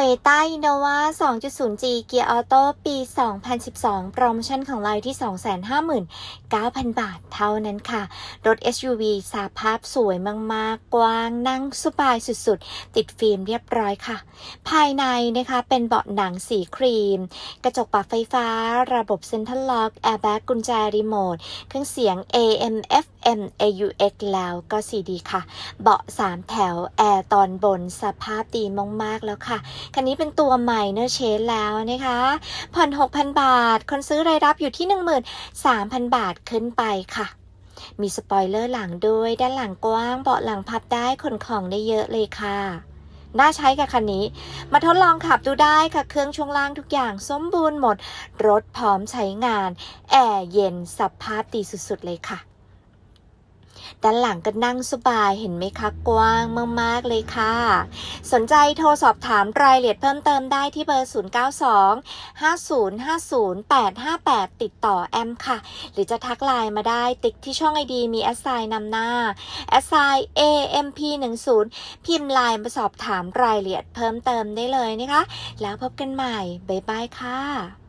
Toyota Innova 2.0G เกียร์ออโต้ปี 2012 โปรโมชั่นของเราที่ 259,000 บาทเท่านั้นค่ะ รถ SUV สาภาพสวยมาก ๆ กว้างนั่งสบายสุด ๆ ติดฟิล์มเรียบร้อยค่ะ ภายในนะคะเป็นเบาะหนังสีครีม กระจกปรับไฟฟ้า ระบบเซ็นทรัลล็อก แอร์แบ็กกุญแจรีโมท เครื่องเสียง AM FM m au x แล้วก็ CD ค่ะ เบาะ 3 แถว แอร์ตอนบนสภาพดีมาก ๆ แล้วค่ะ คันนี้เป็นตัวใหม่เนอร์เชนแล้วนะคะ ผ่อน 6,000 บาท คนซื้อรายรับอยู่ที่ 13,000 บาทขึ้นไปค่ะมีสปอยเลอร์หลังด้วย ด้านหลังกว้าง เบาะหลังพับได้ขนของได้เยอะเลยค่ะ น่าใช้กับคันนี้ มาทดลองขับดูได้ค่ะ เครื่องช่วงล่างทุกอย่างสมบูรณ์หมด รถพร้อมใช้งาน แอร์เย็นสภาพดีสุดๆเลยค่ะ ด้านหลังก็นั่งสบายเห็นไหมคะกว้างมากๆเลยค่ะ สนใจโทรสอบถามรายละเอียดเพิ่มเติมได้ที่เบอร์ 0925050858 ติดต่อแอมค่ะ หรือจะทักไลน์มาได้ติ๊กที่ช่องไอดีมีแอสไซน์นำหน้าแอสไซน์ AMP10 พิมพ์ไลน์มาสอบถามรายละเอียดเพิ่มเติมได้เลยนะคะ แล้วพบกันใหม่ บ๊ายบายค่ะ